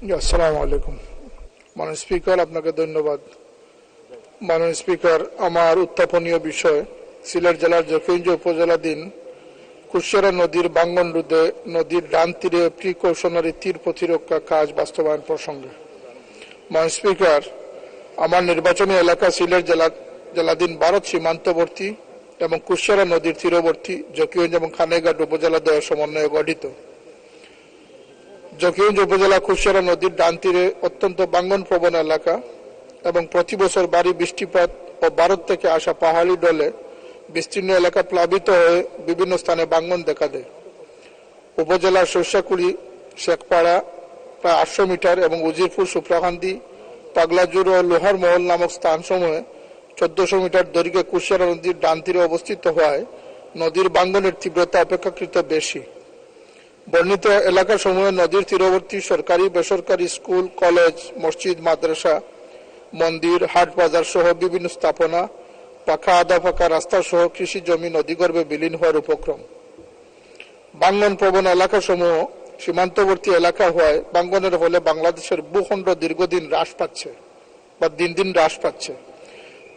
আসসালামু আলাইকুম মাননীয় স্পিকার আপনাকে ধন্যবাদ মাননীয় স্পিকার আমার উত্থাপনীয় বিষয় সিলেট জেলার জকিগঞ্জ উপজেলাধীন কুশিয়ারা নদীর বাঙ্গন রোধে নদীর ডান তীরে প্রিকৌশনারি তীর প্রতিরক্ষা কাজ বাস্তবায়ন প্রসঙ্গে মাননীয় স্পিকার আমার নির্বাচনী এলাকা সিলেট জেলা জেলাধীন ভারত সীমান্তবর্তী এবং কুশিয়ারা নদীর তীরবর্তী জকিগঞ্জ এবং খানেঘাট উপজেলা দ্বয়ের সমন্বয়ে গঠিত জকিগঞ্জ উপজেলা কুশিয়ারা নদীর ডান তীরে অত্যন্ত বাঙ্গন প্রবণ এলাকা এবং প্রতি বছর বাড়ি বৃষ্টিপাত ও ভারত থেকে আসা পাহাড়ি ডলে বিস্তীর্ণ এলাকা প্লাবিত হয়ে বিভিন্ন স্থানে বাঙ্গন দেখা দেয়। উপজেলার শস্যাকুড়ি শেখপাড়া প্রায় আটশো মিটার এবং উজিরপুর সুপ্রাকান্দি পাগলাজুর ও লোহার মহল নামক স্থানসমূহে চোদ্দশো মিটার দৈর্ঘ্যে কুশিয়ারা নদীর ডান তীরে অবস্থিত হওয়ায় নদীর বাঙ্গনের তীব্রতা অপেক্ষাকৃত বেশি। বর্ণিত এলাকাসমূহে নদীর তীরবর্তী সরকারি, বেসরকারি স্কুল, কলেজ, মসজিদ, মাদ্রাসা, মন্দির, হাট বাজার সহ বিভিন্ন স্থাপনা পাকা আধা পাকা রাস্তা সহ কৃষি জমি নদীগর্ভে বিলীন হওয়ার উপক্রম। বাঙ্গন প্রবণ এলাকাসমূহ সীমান্তবর্তী এলাকা হওয়ায় বাঙ্গনের ফলে বাংলাদেশের ভূখণ্ড দীর্ঘদিন হ্রাস পাচ্ছে বা দিন দিন হ্রাস পাচ্ছে।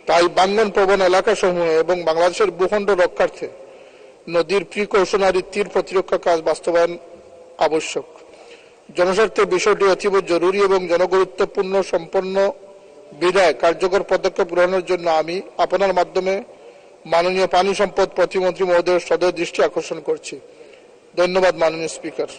তাই বাঙ্গন প্রবণ এলাকাসমূহে এবং বাংলাদেশের ভূখণ্ড রক্ষার্থে নদীর প্রিকৌশনারি তীর প্রতিরক্ষা কাজ বাস্তবায়ন আবশ্যক। জনস্বার্থে বিষয়টি অতীব জরুরি এবং জনগুরুত্বপূর্ণ, সম্পন্ন বিধায় কার্যকর পদক্ষেপ গ্রহণের জন্য আমি আপনার মাধ্যমে মাননীয় পানি সম্পদ প্রতিমন্ত্রী মহোদয়ের সদয় দৃষ্টি আকর্ষণ করছি। ধন্যবাদ, মাননীয় স্পিকার।